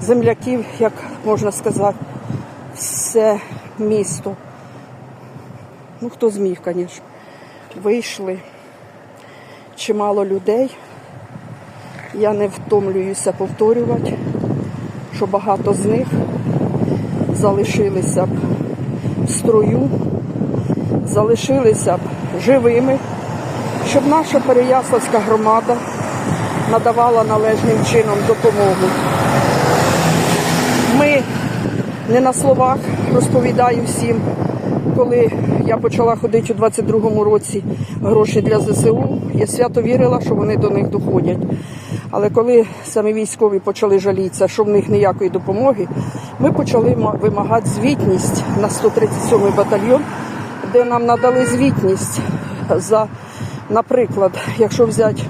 земляків, як можна сказати, все місто. Ну, хто зміг, звісно. Вийшли чимало людей. Я не втомлююся повторювати, що багато з них залишилися б в строю, залишилися б живими, щоб наша Переяславська громада надавала належним чином допомогу. Ми не на словах розповідаю всім, коли я почала ходити у 22-му році гроші для ЗСУ, я свято вірила, що вони до них доходять. Але коли самі військові почали жалітися, що в них ніякої допомоги, ми почали вимагати звітність на 137-й батальйон, де нам надали звітність за, наприклад, якщо взяти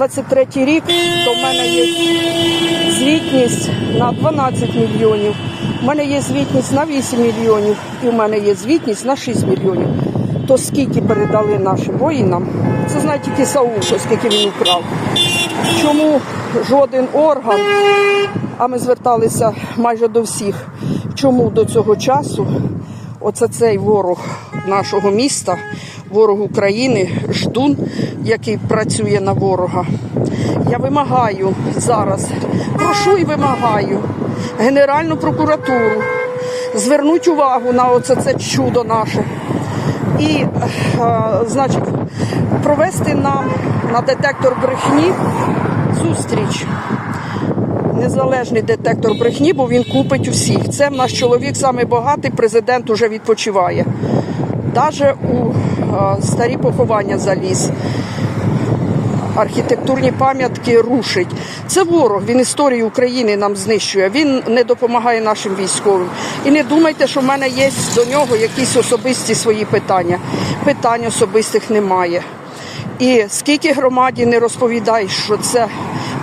23-й рік, то в мене є звітність на 12 мільйонів. У мене є звітність на 8 мільйонів, і в мене є звітність на 6 мільйонів. То скільки передали нашим воїнам, це знає тільки Саул, що скільки він украв. Чому жоден орган, а ми зверталися майже до всіх, чому до цього часу оце цей ворог нашого міста, ворог України, ждун, який працює на ворога. Я вимагаю зараз, прошу і вимагаю Генеральну прокуратуру звернути увагу на оце це чудо наше. І, е, значить, провести нам на детектор брехні зустріч. Незалежний детектор брехні, бо він купить усіх. Це наш чоловік самий багатий, президент уже відпочиває. Навіть у е, старі поховання заліз. Архітектурні пам'ятки рушить. Це ворог. Він історію України нам знищує. Він не допомагає нашим військовим. І не думайте, що в мене є до нього якісь особисті свої питання. Питань особистих немає. І скільки громаді не розповідай, що це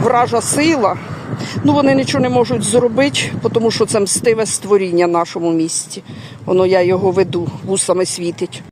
вража сила, ну вони нічого не можуть зробити, тому що це мстиве створіння в нашому місті. Воно я його веду, вусами світить.